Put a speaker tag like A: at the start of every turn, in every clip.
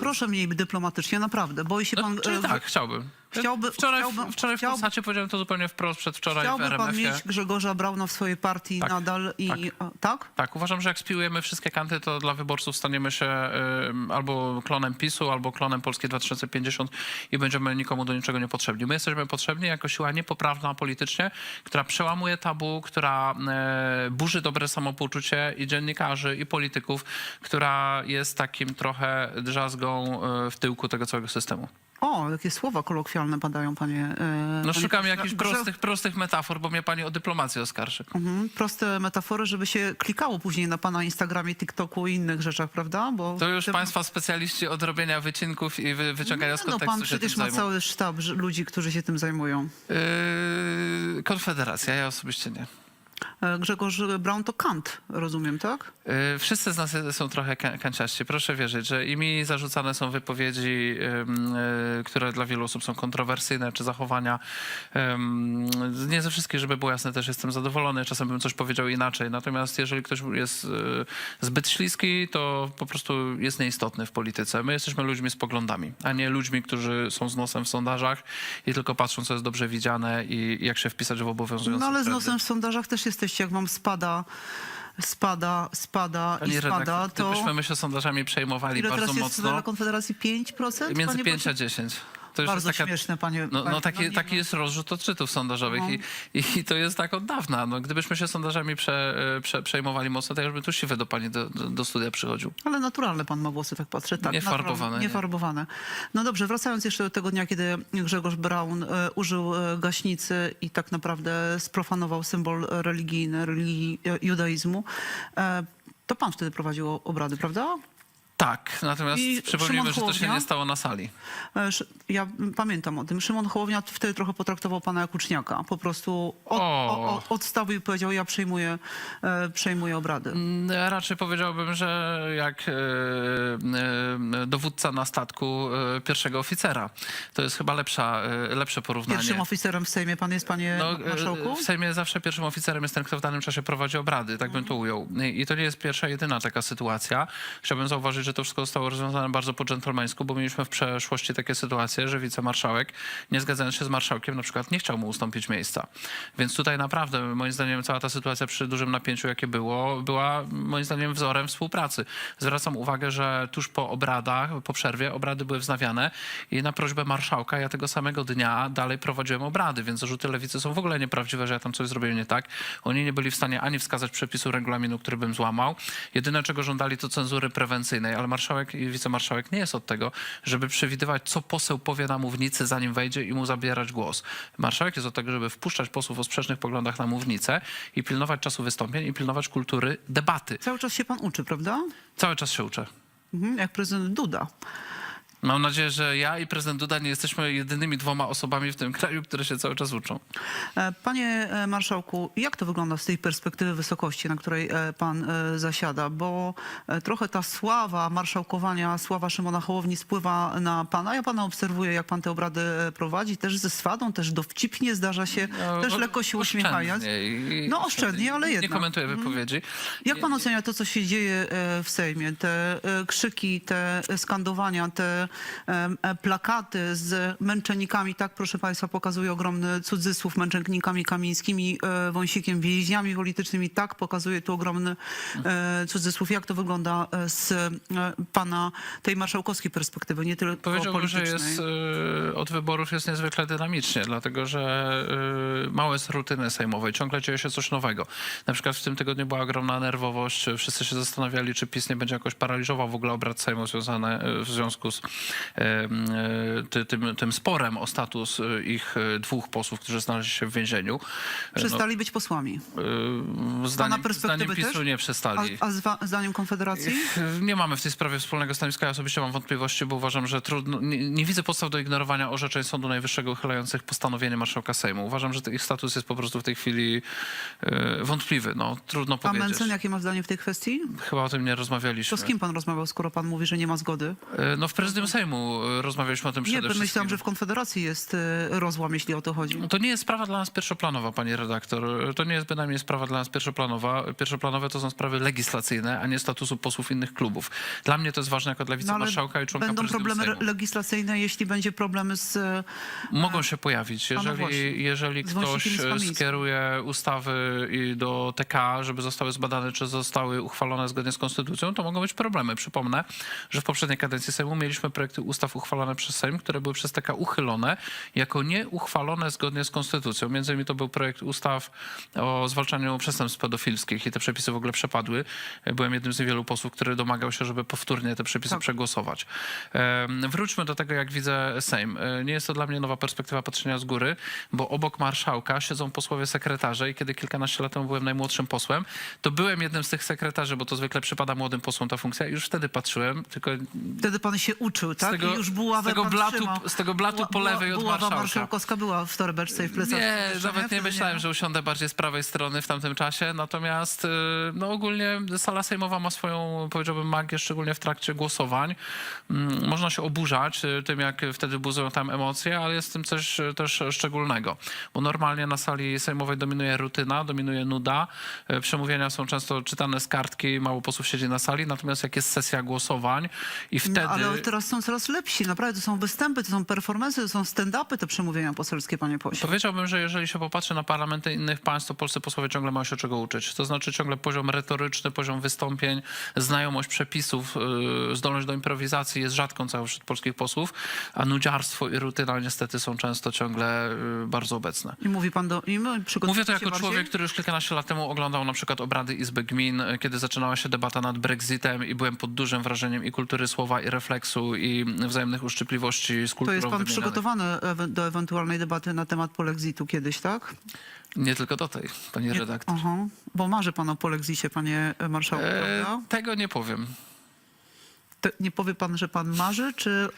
A: Proszę mniej dyplomatycznie, naprawdę. Boi się
B: No,
A: pan...
B: czyli
A: e,
B: tak, chciałbym.
A: Chciałby-
B: wczoraj,
A: chciałby-
B: wczoraj w
A: chciałby-
B: Polsacie powiedziałem to zupełnie wprost przedwczoraj w
A: pan
B: RMF-ie.
A: mieć Grzegorza Brauna w swojej partii
B: Tak,
A: nadal i...
B: tak.
A: a, tak?
B: Tak, uważam, że jak spiłujemy wszystkie kanty, to dla wyborców staniemy się ym, albo klonem PiSu, albo klonem Polski 2050 i będziemy nikomu do niczego niepotrzebni. My jesteśmy potrzebni jako siła niepoprawna politycznie, która przełamuje tabu, która e, burzy dobre samopoczucie i dziennikarzy, i polityków, która jest takim trochę drzazgą e, w tyłku tego całego systemu.
A: O, jakie słowa kolokwialne padają, panie... e,
B: No
A: panie
B: szukam
A: pośle.
B: jakichś
A: Grze-
B: prostych, prostych metafor, bo mnie pani o dyplomację oskarży.
A: Mhm, proste metafory, żeby się klikało później na pana Instagramie, TikToku i innych rzeczach, prawda? Bo
B: To już
A: te-
B: państwa specjaliści od robienia wycinków i wy, wyciągania z
A: No
B: kontekstu
A: pan
B: się
A: przecież
B: tym
A: ma
B: zajmą.
A: cały sztab ż- ludzi, którzy się tym zajmują.
B: Yy, Konfederacja, ja osobiście nie.
A: E, Grzegorz Braun to Kant, rozumiem, tak?
B: Yy, Wszyscy z nas są trochę ka- kanciaści. Proszę wierzyć, że i mi zarzucane są wypowiedzi, yy, które dla wielu osób są kontrowersyjne, czy zachowania. Nie ze wszystkich, żeby było jasne, też jestem zadowolony. Czasem bym coś powiedział inaczej. Natomiast jeżeli ktoś jest zbyt śliski, to po prostu jest nieistotny w polityce. My jesteśmy ludźmi z poglądami, a nie ludźmi, którzy są z nosem w sondażach i tylko patrzą, co jest dobrze widziane i jak się wpisać w obowiązujące
A: No ale z nosem w sondażach też jesteście, jak wam spada, spada, spada
B: Pani
A: i spada,
B: redaktor,
A: to...
B: gdybyśmy my się sondażami przejmowali
A: Ile
B: bardzo
A: teraz jest
B: mocno,
A: dla Konfederacji? 5%?
B: między
A: panie
B: 5
A: pośle?
B: a 10. To już
A: Bardzo
B: jest taka,
A: śmieszne, panie...
B: no,
A: panie-
B: no taki,
A: nie,
B: taki jest rozrzut odczytów sondażowych
A: No.
B: i, i to jest tak od dawna. No, gdybyśmy się sondażami prze, prze, przejmowali mocno, to ja bym tu siwy do pani do, do, studia przychodził.
A: Ale naturalne pan ma włosy, tak patrzę. Tak,
B: Niefarbowane,
A: naturalne,
B: nie.
A: Niefarbowane. No dobrze, wracając jeszcze do tego dnia, kiedy Grzegorz Braun e, użył e, gaśnicy i tak naprawdę sprofanował symbol religijny, religii e, judaizmu, e, to pan wtedy prowadził obrady, prawda?
B: Tak, natomiast
A: I
B: przypomnijmy, że to się nie stało na sali.
A: E, Ja pamiętam o tym. Szymon Hołownia wtedy trochę potraktował pana jak uczniaka. Po prostu od,
B: O.
A: odstawił i powiedział, ja przejmuję, e, przejmuję obrady.
B: Mm, Ja raczej powiedziałbym, że jak e, dowódca na statku pierwszego oficera. To jest chyba lepsza, lepsze porównanie.
A: Pierwszym oficerem w Sejmie pan jest, panie
B: No,
A: marszałku?
B: w Sejmie zawsze pierwszym oficerem jest ten, kto w danym czasie prowadzi obrady, tak bym to ujął. I to nie jest pierwsza, jedyna taka sytuacja. Chciałbym zauważyć, że to wszystko zostało rozwiązane bardzo po dżentelmeńsku, bo mieliśmy w przeszłości takie sytuacje, że wicemarszałek, nie zgadzając się z marszałkiem, na przykład nie chciał mu ustąpić miejsca. Więc tutaj naprawdę, moim zdaniem, cała ta sytuacja przy dużym napięciu, jakie było, była moim zdaniem wzorem współpracy. Zwracam uwagę, że tuż po obradach, po przerwie, obrady były wznawiane i na prośbę marszałka ja tego samego dnia dalej prowadziłem obrady, więc zarzuty lewicy są w ogóle nieprawdziwe, że ja tam coś zrobiłem nie tak. Oni nie byli w stanie ani wskazać przepisu regulaminu, który bym złamał. Jedyne, czego żądali, to cenzury prewencyjnej, ale marszałek i wicemarszałek nie jest od tego, żeby przewidywać, co poseł powie na mównicy, zanim wejdzie i mu zabierać głos. Marszałek jest od tego, żeby wpuszczać posłów o sprzecznych poglądach na mównicę i pilnować czasu wystąpień i pilnować kultury debaty.
A: Cały czas się pan uczy, prawda?
B: Cały czas się uczę.
A: Mhm, jak prezydent Duda.
B: Mam nadzieję, że ja i prezydent Duda nie jesteśmy jedynymi dwoma osobami w tym kraju, które się cały czas uczą.
A: E, Panie e, marszałku, jak to wygląda z tej perspektywy wysokości, na której e, pan zasiada? Bo trochę ta sława marszałkowania, sława Szymona Hołowni spływa na pana. Ja pana obserwuję, jak pan te obrady prowadzi, też ze swadą, też dowcipnie zdarza się,
B: No,
A: też lekko się uśmiechając. No, oszczędnie, ale
B: Nie
A: jednak.
B: komentuję wypowiedzi.
A: Jak pan ocenia to, co się dzieje w Sejmie? Te krzyki, te skandowania, te e, plakaty z męczennikami, tak proszę państwa, pokazuje ogromny cudzysłów, męczennikami kamińskimi, e, wąsikiem, więźniami politycznymi, tak pokazuje tu ogromny e, cudzysłów. Jak to wygląda z pana tej marszałkowskiej perspektywy, nie tylko
B: Powiedziałbym, że jest, od wyborów jest niezwykle dynamicznie, dlatego że mało jest rutyny sejmowej, ciągle dzieje się coś nowego. Na przykład w tym tygodniu była ogromna nerwowość, wszyscy się zastanawiali, czy PiS nie będzie jakoś paraliżował w ogóle obrad Sejmu związane w związku z tym, tym sporem o status y, ich y, dwóch posłów, którzy znaleźli się w więzieniu. Y,
A: Przestali być posłami.
B: zdaniem, zdaniem PiSu nie
A: A,
B: przestali.
A: a zwa, zdaniem Konfederacji?
B: Nie mamy w tej sprawie wspólnego stanowiska. Ja osobiście mam wątpliwości, bo uważam, że trudno, nie, nie widzę podstaw do ignorowania orzeczeń Sądu Najwyższego uchylających postanowienie marszałka Sejmu. Uważam, że ich status jest po prostu w tej chwili e, wątpliwy. No, trudno
A: A
B: powiedzieć.
A: Mencen, jakie ma zdanie w tej kwestii?
B: Chyba o tym nie rozmawialiśmy.
A: To z kim pan rozmawiał, skoro pan mówi, że nie ma zgody?
B: E, No w prezydium Sejmu e, rozmawialiśmy o tym
A: Nie,
B: przede wszystkim.
A: myślałam, że w Konfederacji jest e, rozłam, jeśli o to chodzi.
B: To nie jest sprawa dla nas pierwszoplanowa, pani redaktor. To nie jest bynajmniej sprawa dla nas pierwszoplanowa. Pierwszoplanowe to są sprawy legislacyjne, a nie statusu posłów innych klubów. Dla mnie to jest ważne jako dla
A: No,
B: wicemarszałka i członka
A: będą problemy
B: Sejmu.
A: legislacyjne, jeśli będzie problemy z... e,
B: Mogą się pojawić.
A: No
B: Jeżeli, jeżeli ktoś skieruje ustawy do TK, żeby zostały zbadane, czy zostały uchwalone zgodnie z konstytucją, to mogą być problemy. Przypomnę, że w poprzedniej kadencji Sejmu mieliśmy projekty ustaw uchwalone przez Sejm, które były przez TK uchylone jako nieuchwalone zgodnie z konstytucją. Między innymi to był projekt ustaw o zwalczaniu przestępstw pedofilskich i te przepisy w ogóle przepadły. Byłem jednym z niewielu posłów, który domagał się, żeby powtórnie te przepisy
A: Tak.
B: przegłosować. Wróćmy do tego, jak widzę Sejm. E, Nie jest to dla mnie nowa perspektywa patrzenia z góry, bo obok marszałka siedzą posłowie sekretarze i kiedy kilkanaście lat temu byłem najmłodszym posłem, to byłem jednym z tych sekretarzy, bo to zwykle przypada młodym posłom ta funkcja i już wtedy patrzyłem, tylko
A: Wtedy pan się uczył, tak?
B: tego-
A: I już buławę
B: z tego blatu-
A: trzymał.
B: z tego blatu po lewej od
A: buława marszałkowska była w torebeczce i w plecach.
B: Nie, nawet nie myślałem, że usiądę bardziej z prawej strony w tamtym czasie, natomiast y, no ogólnie sala sejmowa ma swoją, powiedziałbym, magię, szczególnie w trakcie głosowań. Mm, Można się oburzać y, tym, jak wtedy buzują tam emocje, ale jest w tym coś y, też szczególnego, bo normalnie na sali sejmowej dominuje rutyna, dominuje nuda, przemówienia są często czytane z kartki, mało posłów siedzi na sali, natomiast jak jest sesja głosowań i wtedy...
A: No, ale teraz są coraz lepsi, naprawdę. To są występy, to są performance, to są stand-upy, te przemówienia poselskie, panie pośle.
B: Powiedziałbym, że jeżeli się popatrzy na parlamenty innych państw, to polscy posłowie ciągle mają się czego uczyć. To znaczy ciągle poziom retoryczny, poziom wystąpień, znajomość przepisów, yy, zdolność do improwizacji jest rzadką całą wśród polskich posłów, a nudziarstwo i rutyna niestety są często ciągle yy, bardzo obecne.
A: I mówi pan do... I
B: Mówię to jako
A: bardziej?
B: człowiek, który już kilkanaście lat temu oglądał na przykład obrady Izby Gmin, kiedy zaczynała się debata nad Brexitem i byłem pod dużym wrażeniem i kultury słowa, i refleksu, i wzajemnych uszczypliwości z
A: To
B: kulturą
A: jest pan
B: wymienianej.
A: przygotowany ewe- do ewentualnej debaty na temat polexitu kiedyś, tak?
B: Nie tylko do tej, pani redaktor.
A: Aha, bo marzy pan o polexicie, panie e, marszałku,
B: E,
A: prawda?
B: tego nie powiem.
A: Te, nie powie pan, że pan marzy, czy...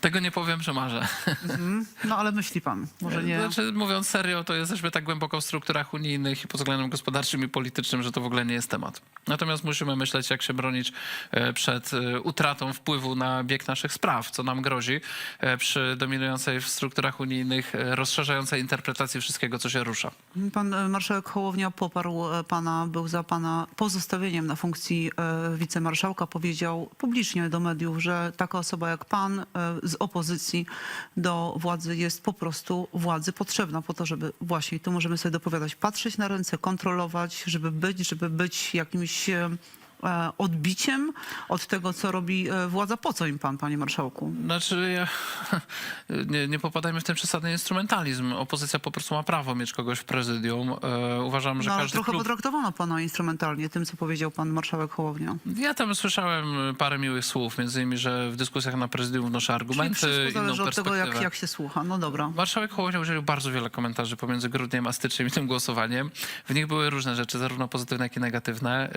B: Tego nie powiem, że marzę.
A: Mhm. No ale myśli pan, może nie...
B: Znaczy, mówiąc serio, to jesteśmy tak głęboko w strukturach unijnych i pod względem gospodarczym i politycznym, że to w ogóle nie jest temat. Natomiast musimy myśleć, jak się bronić e, przed e, utratą wpływu na bieg naszych spraw, co nam grozi e, przy dominującej w strukturach unijnych rozszerzającej interpretacji wszystkiego, co się rusza.
A: Pan marszałek Hołownia poparł pana, był za pana pozostawieniem na funkcji wicemarszałka. Powiedział publicznie do mediów, że taka osoba jak pan z opozycji do władzy jest po prostu władzy potrzebna po to, żeby właśnie, tu możemy sobie dopowiadać, patrzeć na ręce, kontrolować, żeby być, żeby być jakimś odbiciem od tego, co robi e, władza. Po co im pan, panie marszałku?
B: Znaczy, ja, nie, nie popadajmy w ten przesadny instrumentalizm. Opozycja po prostu ma prawo mieć kogoś w prezydium. E, uważam, że
A: No,
B: każdy
A: trochę
B: klub...
A: potraktowano pana instrumentalnie tym, co powiedział pan marszałek Hołownia.
B: Ja tam słyszałem parę miłych słów, między innymi, że w dyskusjach na prezydium wnoszę
A: Czyli
B: argumenty,
A: wszystko
B: inną
A: zależy od tego, jak, jak się słucha. No dobra.
B: Marszałek Hołownia udzielił bardzo wiele komentarzy pomiędzy grudniem a styczniem i tym głosowaniem. W nich były różne rzeczy, zarówno pozytywne, jak i negatywne.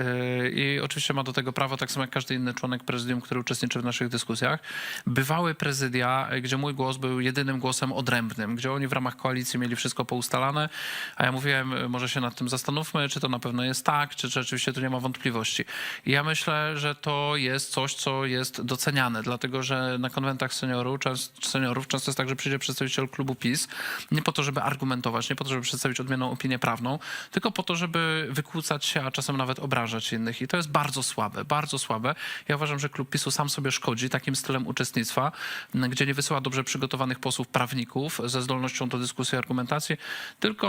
B: I oczywiście ma do tego prawo, tak samo jak każdy inny członek prezydium, który uczestniczy w naszych dyskusjach. Bywały prezydia, y, gdzie mój głos był jedynym głosem odrębnym, gdzie oni w ramach koalicji mieli wszystko poustalane, a ja mówiłem, y, może się nad tym zastanówmy, czy to na pewno jest tak, czy, czy rzeczywiście tu nie ma wątpliwości. I ja myślę, że to jest coś, co jest doceniane, dlatego że na konwentach seniorów, seniorów często jest tak, że przyjdzie przedstawiciel klubu PiS, nie po to, żeby argumentować, nie po to, żeby przedstawić odmienną opinię prawną, tylko po to, żeby wykłócać się, a czasem nawet obrażać innych. I to jest bardzo słabe, bardzo słabe. Ja uważam, że klub PiSu sam sobie szkodzi takim stylem uczestnictwa, gdzie nie wysyła dobrze przygotowanych posłów prawników ze zdolnością do dyskusji i argumentacji, tylko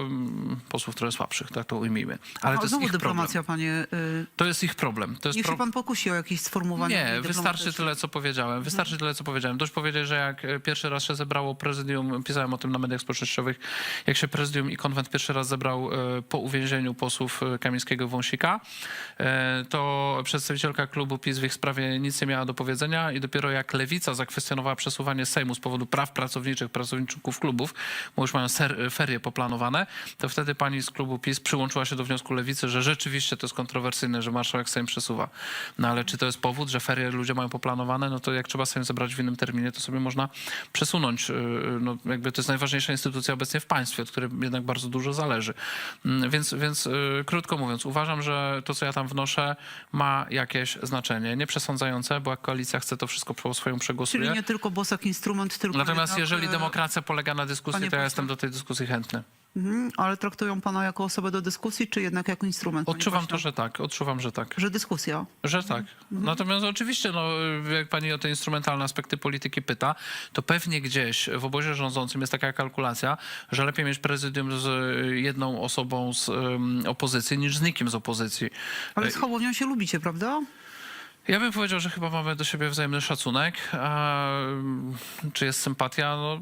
B: mm, posłów trochę słabszych, tak to ujmijmy. Ale
A: A
B: to jest ich problem.
A: dyplomacja, panie. Y,
B: To jest ich problem. To jest
A: niech
B: pro...
A: się pan pokusi o jakieś sformułowanie.
B: Nie, wystarczy tyle, co powiedziałem. Wystarczy tyle, co powiedziałem. Dość powiedzieć, że jak e, pierwszy raz się zebrało prezydium, pisałem o tym na mediach społecznościowych, jak się prezydium i konwent pierwszy raz zebrał e, po uwięzieniu posłów e, Kamińskiego Wąsika, to przedstawicielka klubu PiS w ich sprawie nic nie miała do powiedzenia i dopiero jak Lewica zakwestionowała przesuwanie Sejmu z powodu praw pracowniczych pracowników klubów, bo już mają ferie poplanowane, to wtedy pani z klubu PiS przyłączyła się do wniosku Lewicy, że rzeczywiście to jest kontrowersyjne, że marszałek Sejm przesuwa. No ale czy to jest powód, że ferie ludzie mają poplanowane, no to jak trzeba Sejm zebrać w innym terminie, to sobie można przesunąć. Yy, No jakby to jest najważniejsza instytucja obecnie w państwie, od której jednak bardzo dużo zależy. Mm, Więc, więc yy, krótko mówiąc, uważam, że to, co ja tam wnoszę, proszę, ma jakieś znaczenie. Nie przesądzające, bo jak koalicja chce, to wszystko swoją
A: Czyli
B: przegłosuje.
A: nie tylko Bosak instrument, tylko
B: Natomiast
A: jednak,
B: jeżeli
A: e,
B: demokracja polega na dyskusji, to ja jestem do tej dyskusji chętny.
A: Mhm, ale traktują pana jako osobę do dyskusji, czy jednak jako instrument? panie
B: Odczuwam
A: pośle?
B: to, że tak, odczuwam, że tak.
A: Że dyskusja.
B: Że tak. Natomiast oczywiście, no, jak pani o te instrumentalne aspekty polityki pyta, to pewnie gdzieś w obozie rządzącym jest taka kalkulacja, że lepiej mieć prezydium z jedną osobą z opozycji niż z nikim z opozycji.
A: Ale z Hołownią się lubicie, prawda?
B: Ja bym powiedział, że chyba mamy do siebie wzajemny szacunek. A, mm, czy jest sympatia? No,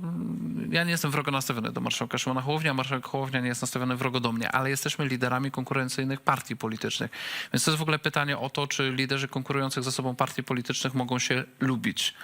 B: ja nie jestem wrogo nastawiony do marszałka Szymona Hołownia, marszałek Hołownia nie jest nastawiony wrogo do mnie, ale jesteśmy liderami konkurencyjnych partii politycznych. Więc to jest w ogóle pytanie o to, czy liderzy konkurujących ze sobą partii politycznych mogą się lubić.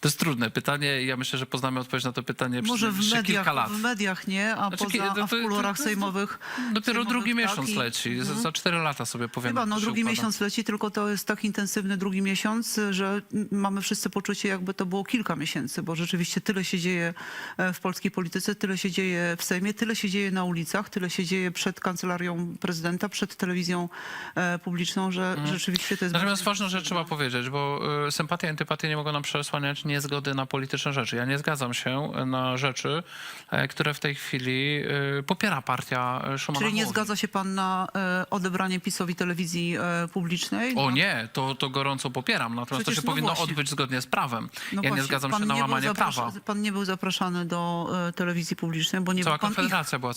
B: To jest trudne pytanie i ja myślę, że poznamy odpowiedź na to pytanie
A: Może w
B: jeszcze kilka
A: mediach,
B: lat.
A: w mediach nie, a,
B: Znaczy,
A: poza,
B: kiedy-
A: a w kulorach sejmowych.
B: Dopiero
A: sejmowych
B: drugi
A: tak
B: miesiąc
A: i-
B: leci. Za, za cztery lata sobie powiem.
A: Chyba, no drugi
B: układa.
A: miesiąc leci, tylko to jest tak intensywny drugi miesiąc, że mamy wszyscy poczucie, jakby to było kilka miesięcy, bo rzeczywiście tyle się dzieje e, w polskiej polityce, tyle się dzieje w Sejmie, tyle się dzieje na ulicach, tyle się dzieje przed kancelarią prezydenta, przed telewizją e, publiczną, że rzeczywiście to jest...
B: Natomiast ważną rzecz trzeba powiedzieć, bo y, sympatia i antypatia nie mogą nam przesłaniać niezgody na polityczne rzeczy. Ja nie zgadzam się na rzeczy, e, które w tej chwili y, popiera partia e, Szymona
A: Czyli nie zgadza się pan na e, odebranie PiSowi telewizji e, publicznej?
B: O nie, to, to gorąco popieram. Natomiast
A: Przecież
B: to się
A: no
B: powinno
A: właśnie.
B: odbyć zgodnie z prawem.
A: No
B: ja nie
A: właśnie,
B: zgadzam
A: pan
B: się na
A: nie
B: łamanie prawa.
A: Pan nie był zapraszany do e, telewizji publicznej, bo nie
B: Cała
A: był pan ich Mhm.
B: konfederacja była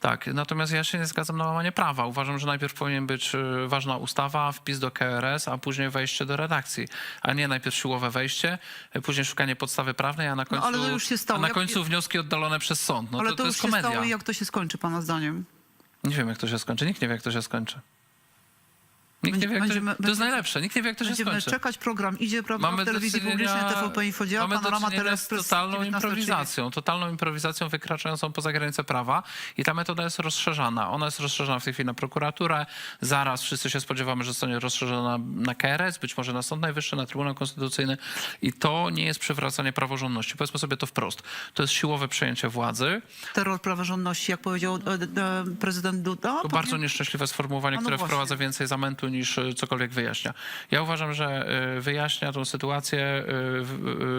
B: Tak, natomiast ja się nie zgadzam na łamanie prawa. Uważam, że najpierw powinien być y, ważna ustawa, wpis do KRS, a później wejście do redakcji, a nie najpierw siłowe wejście, y, później szukanie podstawy prawnej, a na końcu,
A: ale to już się stało.
B: A na końcu wnioski oddalone przez sąd. No
A: Ale
B: to,
A: to,
B: to
A: już
B: jest
A: się
B: komedia.
A: stało i jak to się skończy, pana zdaniem?
B: Nie wiem, jak to się skończy. Nikt nie wie, jak to się skończy. Nikt nie wie, jak to,
A: Będziemy-
B: to jest najlepsze. Nikt nie wie, jak to się
A: Będziemy
B: skończy.
A: czekać, program idzie, prawda,
B: Mamy
A: w
B: do
A: telewizji
B: czynienia-
A: publicznej, TVP Info działa,
B: mamy do
A: Panorama,
B: czynienia z totalną
A: 19.30.
B: improwizacją, totalną improwizacją wykraczającą poza granice prawa i ta metoda jest rozszerzana. Ona jest rozszerzana w tej chwili na prokuraturę, zaraz wszyscy się spodziewamy, że zostanie rozszerzona na KRS, być może na Sąd Najwyższy, na Trybunał Konstytucyjny i to nie jest przywracanie praworządności. Powiedzmy sobie to wprost. To jest siłowe przejęcie władzy.
A: Terror praworządności, jak powiedział e, e, prezydent Duda.
B: To
A: to
B: bardzo
A: nie-
B: nieszczęśliwe sformułowanie,
A: A no
B: które
A: właśnie.
B: wprowadza więcej zamętu niż y, cokolwiek wyjaśnia. Ja uważam, że y, wyjaśnia tą sytuację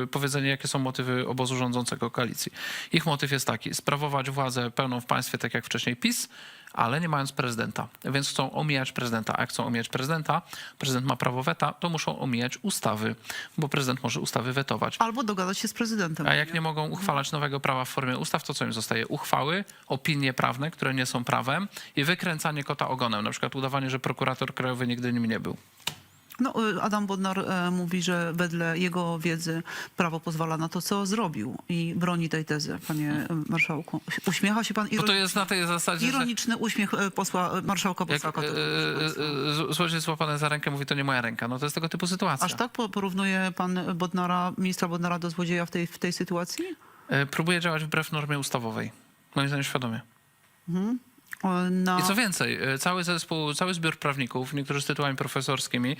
B: y, powiedzenie, jakie są motywy obozu rządzącego koalicji. Ich motyw jest taki, sprawować władzę pełną w państwie, tak jak wcześniej PiS, ale nie mając prezydenta. Więc chcą omijać prezydenta. A jak chcą omijać prezydenta, prezydent ma prawo weta, to muszą omijać ustawy, bo prezydent może ustawy wetować.
A: Albo dogadać się z prezydentem.
B: A jak nie mogą uchwalać nowego prawa w formie ustaw, to co im zostaje? Uchwały, opinie prawne, które nie są prawem i wykręcanie kota ogonem. Na przykład udawanie, że prokurator krajowy nigdy nim nie był.
A: No, e, Adam Bodnar e, mówi, że wedle jego wiedzy prawo pozwala na to, co zrobił i broni tej tezy, panie e, marszałku. Uśmiecha się pan
B: Bo to jest na tej zasadzie, że
A: ironiczny uśmiech e, posła marszałka
B: jak
A: Bosaka.
B: e,
A: to-
B: e, e, złodziej złapany za rękę mówi, to nie moja ręka. No to jest tego typu sytuacja.
A: Aż tak po- porównuje pan Bodnara, ministra Bodnara do złodzieja w tej, w tej sytuacji?
B: Próbuje działać wbrew normie ustawowej. Moim zdaniem świadomie.
A: E, Na...
B: I co więcej, e, cały zespół, cały zbiór prawników, niektórzy z tytułami profesorskimi,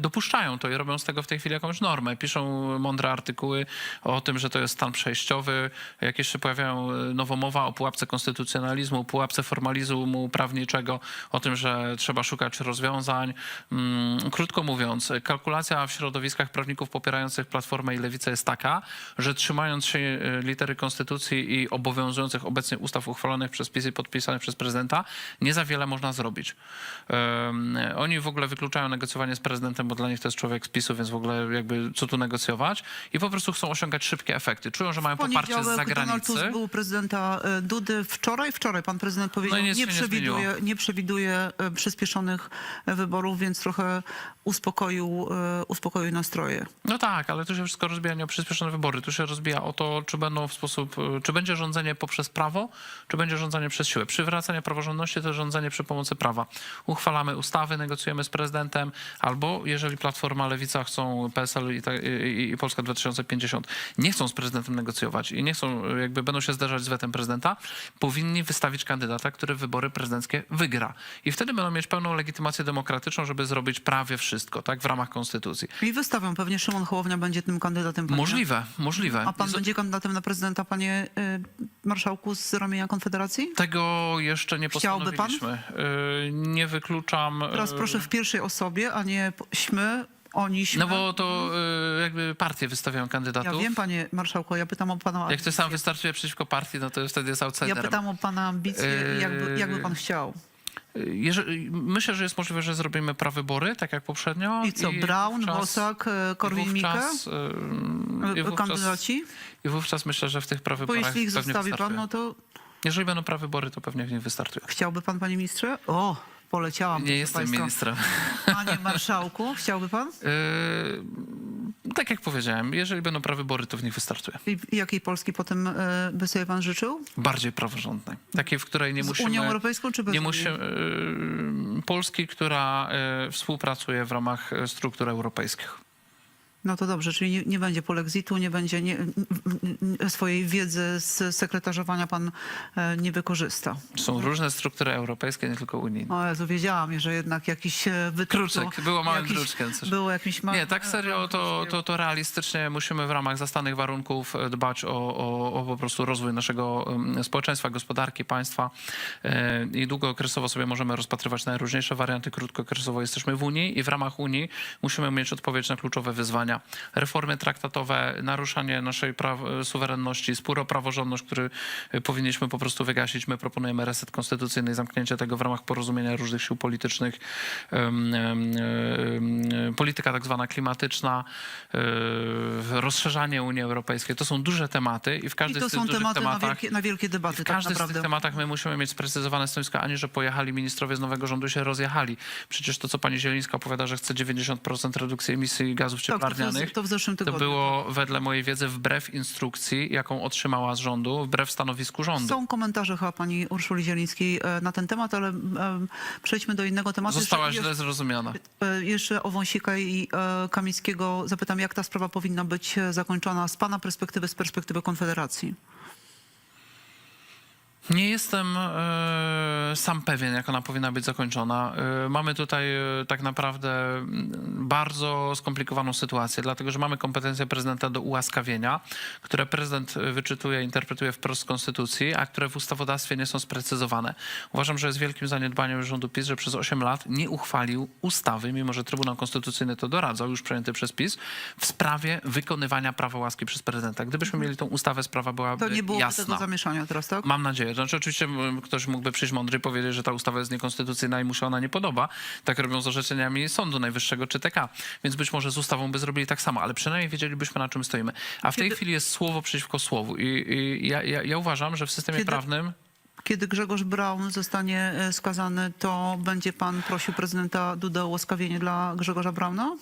B: dopuszczają to i robią z tego w tej chwili jakąś normę. Piszą mądre artykuły o tym, że to jest stan przejściowy. Jakieś się pojawiają e, nowomowa o pułapce konstytucjonalizmu, pułapce formalizmu prawniczego, o tym, że trzeba szukać rozwiązań. Mm, Krótko mówiąc, kalkulacja w środowiskach prawników popierających Platformę i Lewicę jest taka, że trzymając się e, litery konstytucji i obowiązujących obecnie ustaw uchwalonych przez PiS i podpisanych przez prezydenta, nie za wiele można zrobić. Um, oni w ogóle wykluczają negocjowanie z prezydentem, bo dla nich to jest człowiek z PiSu, więc w ogóle jakby co tu negocjować i po prostu chcą osiągać szybkie efekty. Czują, że mają poparcie z
A: Donald
B: zagranicy.
A: Tusk był prezydenta e, Dudy wczoraj. Wczoraj pan prezydent powiedział,
B: No
A: nie,
B: nie
A: przewiduje,
B: zmieniło.
A: nie przewiduje przyspieszonych e, wyborów, więc trochę uspokoił, e, uspokoił nastroje.
B: No tak, ale tu się wszystko rozbija nie o przyspieszone wybory. Tu się rozbija o to, czy będą w sposób, czy będzie rządzenie poprzez prawo, czy będzie rządzenie przez siłę. Przywracanie praworządności to rządzenie przy pomocy prawa. Uchwalamy ustawy, negocjujemy z prezydentem, albo jeżeli Platforma, Lewica chcą, PSL i, ta, i, i Polska 2050 nie chcą z prezydentem negocjować i nie chcą, y, jakby będą się zderzać z wetem prezydenta, powinni wystawić kandydata, który wybory prezydenckie wygra. I wtedy będą mieć pełną legitymację demokratyczną, żeby zrobić prawie wszystko, tak, w ramach konstytucji.
A: I wystawią pewnie Szymon Hołownia będzie tym kandydatem. panie-
B: Możliwe, możliwe.
A: A pan
B: Z-
A: będzie kandydatem na prezydenta, panie e, marszałku, z ramienia Konfederacji?
B: Tego Tego jeszcze nie
A: Chciałby pan?
B: postanowiliśmy. Y, Nie wykluczam.
A: Teraz
B: y,
A: proszę w pierwszej osobie, a nie śmy, oniśmy.
B: No bo to y, jakby partie wystawiają
A: Ja
B: kandydatów.
A: wiem, panie marszałku, ja pytam o pana
B: Jak ktoś sam wystartuje przeciwko partii, no to wtedy jest
A: Ja
B: outsiderem.
A: pytam o pana ambicje, jakby, jakby pan chciał.
B: Jeżeli, myślę, że jest możliwe, że zrobimy prawybory, tak jak poprzednio.
A: I co,
B: wówczas-
A: Bosak,
B: i
A: Korwin-Mikke?
B: wówczas, i wówczas-
A: Kandydaci?
B: I wówczas myślę, że w tych
A: Bo
B: prawyborach
A: jeśli ich zostawi pan, no to
B: Jeżeli będą prawybory, to pewnie w nich wystartuje.
A: chciałby pan, panie ministrze? O, poleciałam.
B: Nie jestem
A: państwa.
B: ministrem.
A: Panie marszałku, chciałby pan?
B: Yy, tak jak powiedziałem, jeżeli będą prawybory, to w nich wystartuje.
A: I jakiej Polski potem e, by sobie pan życzył?
B: Bardziej praworządnej. Takiej, w której nie
A: Z
B: musimy...
A: Unią Europejską czy bez
B: nie musimy, yy, Polski, która yy, współpracuje w ramach yy, struktur europejskich.
A: No to dobrze, czyli nie, nie będzie polexitu, nie będzie nie, swojej wiedzy z sekretarzowania pan e, nie wykorzysta.
B: Są różne struktury europejskie, nie tylko unijne.
A: O Jezu, wiedziałam, że jednak jakiś e,
B: Kruczek, było małym
A: jakiś,
B: kruczkiem coś.
A: Było jakimś małym...
B: Nie, tak serio, to, to, to realistycznie musimy w ramach zastanych warunków e, dbać o, o, o po prostu rozwój naszego em, społeczeństwa, gospodarki, państwa E, i długookresowo sobie możemy rozpatrywać najróżniejsze warianty, krótkookresowo jesteśmy w Unii i w ramach Unii musimy mieć odpowiedź na kluczowe wyzwania. Reformy traktatowe, naruszanie naszej suwerenności, spór o praworządność, który e, powinniśmy po prostu wygasić. My proponujemy reset konstytucyjny i zamknięcie tego w ramach porozumienia różnych sił politycznych, polityka tak zwana klimatyczna, e, rozszerzanie Unii Europejskiej. To są duże tematy i w każdym z tych
A: są
B: dużych
A: tematy na
B: tematach
A: wielkie, na wielkie debaty,
B: w
A: tak
B: każdym z tych tematach my musimy mieć sprecyzowane stanowisko, ani że pojechali ministrowie z nowego rządu się rozjechali. Przecież to, co pani Zielińska opowiada, że chce 90% redukcji emisji gazów cieplarnianych,
A: to w zeszłym
B: to
A: tygodniu.
B: było wedle mojej wiedzy wbrew instrukcji, jaką otrzymała z rządu, wbrew stanowisku rządu.
A: Są komentarze chyba pani Urszuli Zielińskiej e, na ten temat, ale em, przejdźmy do innego tematu.
B: Została
A: Jeszcze-
B: źle zrozumiana.
A: E, Jeszcze o Wąsika i e, Kamińskiego zapytam, jak ta sprawa powinna być e, zakończona z pana perspektywy, z perspektywy Konfederacji?
B: Nie jestem e, sam pewien, jak ona powinna być zakończona. E, mamy tutaj e, tak naprawdę mm, bardzo skomplikowaną sytuację, dlatego że mamy kompetencje prezydenta do ułaskawienia, które prezydent wyczytuje, interpretuje wprost z konstytucji, a które w ustawodawstwie nie są sprecyzowane. Uważam, że jest wielkim zaniedbaniem rządu PiS, że przez 8 lat nie uchwalił ustawy, mimo że Trybunał Konstytucyjny to doradzał, już przejęty przez PiS, w sprawie wykonywania prawa łaski przez prezydenta. Gdybyśmy mieli tą ustawę, sprawa byłaby
A: To nie byłoby
B: jasna.
A: tego zamieszania teraz, tak?
B: Mam nadzieję. Znaczy, oczywiście ktoś mógłby przyjść mądry i powiedzieć, że ta ustawa jest niekonstytucyjna i mu się ona nie podoba. Tak robią z orzeczeniami Sądu Najwyższego czy TK. Więc być może z ustawą by zrobili tak samo, ale przynajmniej wiedzielibyśmy, na czym stoimy. A w tej
A: Kiedy-
B: chwili jest słowo przeciwko słowu. I, i ja, ja, ja uważam, że w systemie
A: Kiedy-
B: prawnym
A: Kiedy Grzegorz Braun zostanie e, skazany, to będzie pan prosił prezydenta Dudę o łaskawienie dla Grzegorza Brauna?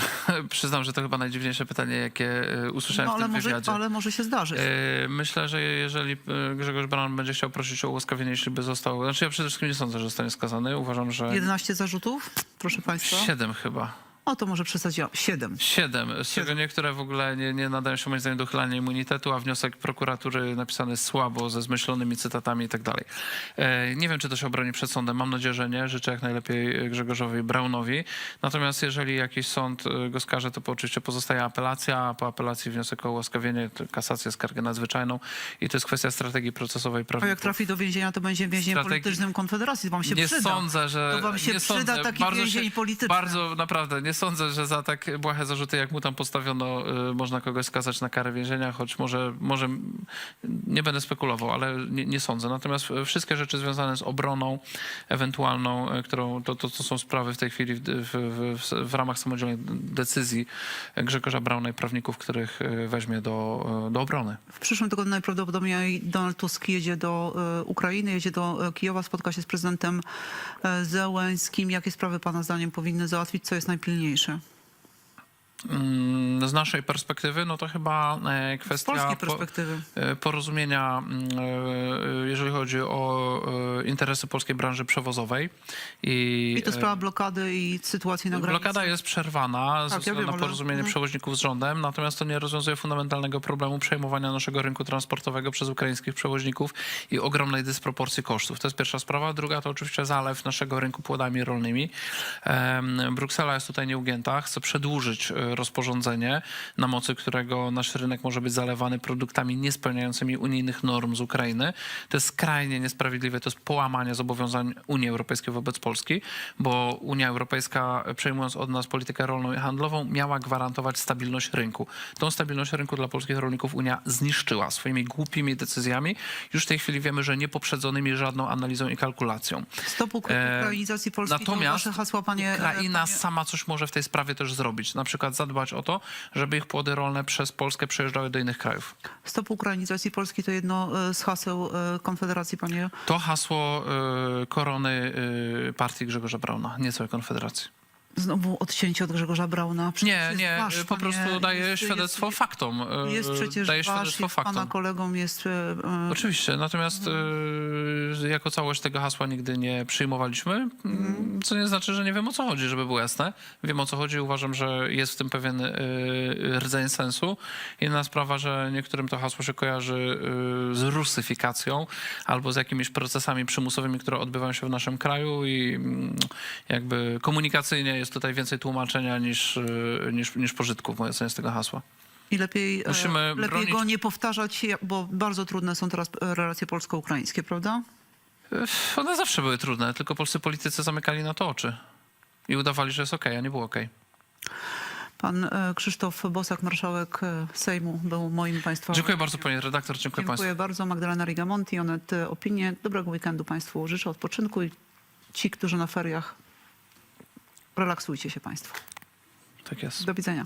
B: przyznam, że to chyba najdziwniejsze pytanie, jakie e, usłyszałem
A: No,
B: w tym
A: może,
B: wywiadzie.
A: ale może się zdarzyć.
B: E, Myślę, że jeżeli e, Grzegorz Braun będzie chciał prosić o ułaskawienie, jeśli by został... Znaczy ja przede wszystkim nie sądzę, że zostanie skazany. Uważam, że
A: 11 zarzutów, proszę państwa.
B: siedem chyba.
A: O, to może przesadziłam. 7.
B: Siedem, z czego niektóre w ogóle nie, nie nadają się moim zdaniem do uchylania immunitetu, a wniosek prokuratury napisany słabo, ze zmyślonymi cytatami i tak dalej. E, Nie wiem, czy to się obroni przed sądem. Mam nadzieję, że nie. Życzę jak najlepiej Grzegorzowi Braunowi. Natomiast jeżeli jakiś sąd e, go skaże, to po- oczywiście pozostaje apelacja, a po apelacji wniosek o ułaskawienie, to kasację, skargę nadzwyczajną i to jest kwestia strategii procesowej
A: A jak trafi do więzienia, to będzie więzieniem
B: Strategi-
A: politycznym Konfederacji. Wam się
B: nie
A: przyda.
B: sądzę, że.
A: To wam się
B: nie
A: przyda
B: sądzę.
A: taki
B: bardzo
A: więzień polityczny.
B: Bardzo naprawdę nie sądzę, że za tak błahe zarzuty, jak mu tam postawiono, y, można kogoś skazać na karę więzienia, choć może, może nie będę spekulował, ale nie, nie sądzę. Natomiast wszystkie rzeczy związane z obroną ewentualną, y, którą to, to, to są sprawy w tej chwili w, w, w, w ramach samodzielnej decyzji Grzegorza Brauna i prawników, których y, weźmie do, do obrony.
A: W przyszłym tygodniu najprawdopodobniej Donald Tusk jedzie do Ukrainy, jedzie do Kijowa, spotka się z prezydentem Zełenskim. Jakie sprawy pana zdaniem powinny załatwić? Co jest najpilniejsze?
B: Mm, Z naszej perspektywy, no to chyba e, kwestia e, porozumienia, mm, e, jeżeli chodzi o interesy polskiej branży przewozowej. I,
A: I to sprawa blokady i sytuacji na granicy.
B: Blokada jest przerwana ze
A: Tak, ja
B: względu
A: wiem,
B: na
A: ale-
B: porozumienie
A: mhm.
B: przewoźników z rządem, natomiast to nie rozwiązuje fundamentalnego problemu przejmowania naszego rynku transportowego przez ukraińskich przewoźników i ogromnej dysproporcji kosztów. To jest pierwsza sprawa. Druga to oczywiście zalew naszego rynku płodami rolnymi. Bruksela jest tutaj nieugięta, chce przedłużyć rozporządzenie na mocy którego nasz rynek może być zalewany produktami niespełniającymi unijnych norm z Ukrainy. To jest skrajnie niesprawiedliwe, to jest połamanie zobowiązań Unii Europejskiej wobec Polski, bo Unia Europejska przejmując od nas politykę rolną i handlową miała gwarantować stabilność rynku. Tą stabilność rynku dla polskich rolników Unia zniszczyła swoimi głupimi decyzjami. Już w tej chwili wiemy, że nie poprzedzonymi żadną analizą i kalkulacją.
A: Stop
B: E,
A: ukrainizacji Polski
B: Natomiast
A: to wasze hasła, panie...
B: Ukraina
A: panie...
B: sama coś może w tej sprawie też zrobić. Na przykład zadbać o to, żeby ich płody rolne przez Polskę przejeżdżały do innych krajów.
A: Stop ukrainizacji Polski to jedno e, z haseł e, Konfederacji, panie...
B: To hasło y, korony partii Grzegorza Brauna, nie całej Konfederacji.
A: Znowu odcięcie od Grzegorza Brauna. Przecież
B: Nie,
A: jest
B: nie,
A: wasz,
B: po
A: panie,
B: prostu daje
A: jest-
B: świadectwo
A: jest,
B: faktom. y,
A: Jest przecież
B: daje
A: wasz, jest pana
B: faktom.
A: kolegą, jest... e, e,
B: Oczywiście, natomiast y, jako całość tego hasła nigdy nie przyjmowaliśmy, mm, co nie znaczy, że nie wiem o co chodzi, żeby było jasne. Wiem o co chodzi, uważam, że jest w tym pewien y, rdzeń sensu. Inna sprawa, że niektórym to hasło się kojarzy y, z rusyfikacją albo z jakimiś procesami przymusowymi, które odbywają się w naszym kraju i mm, jakby komunikacyjnie jest tutaj więcej tłumaczenia niż, y, niż, niż pożytku w mojej ocenie z tego hasła.
A: I lepiej, e,
B: Musimy
A: lepiej
B: bronić-
A: go nie powtarzać, bo bardzo trudne są teraz relacje polsko-ukraińskie, prawda?
B: One zawsze były trudne, tylko polscy politycy zamykali na to oczy. I udawali, że jest okej, a nie było okej.
A: Pan e, Krzysztof Bosak, marszałek e, Sejmu, był moim państwa.
B: Dziękuję bardzo, pani redaktor, dziękuję,
A: Dziękuję
B: państwu.
A: bardzo. Magdalena Rigamonti, Onet Opinie. Dobrego weekendu Państwu życzę odpoczynku i ci, którzy na feriach, relaksujcie się Państwo.
B: Tak jest.
A: Do widzenia.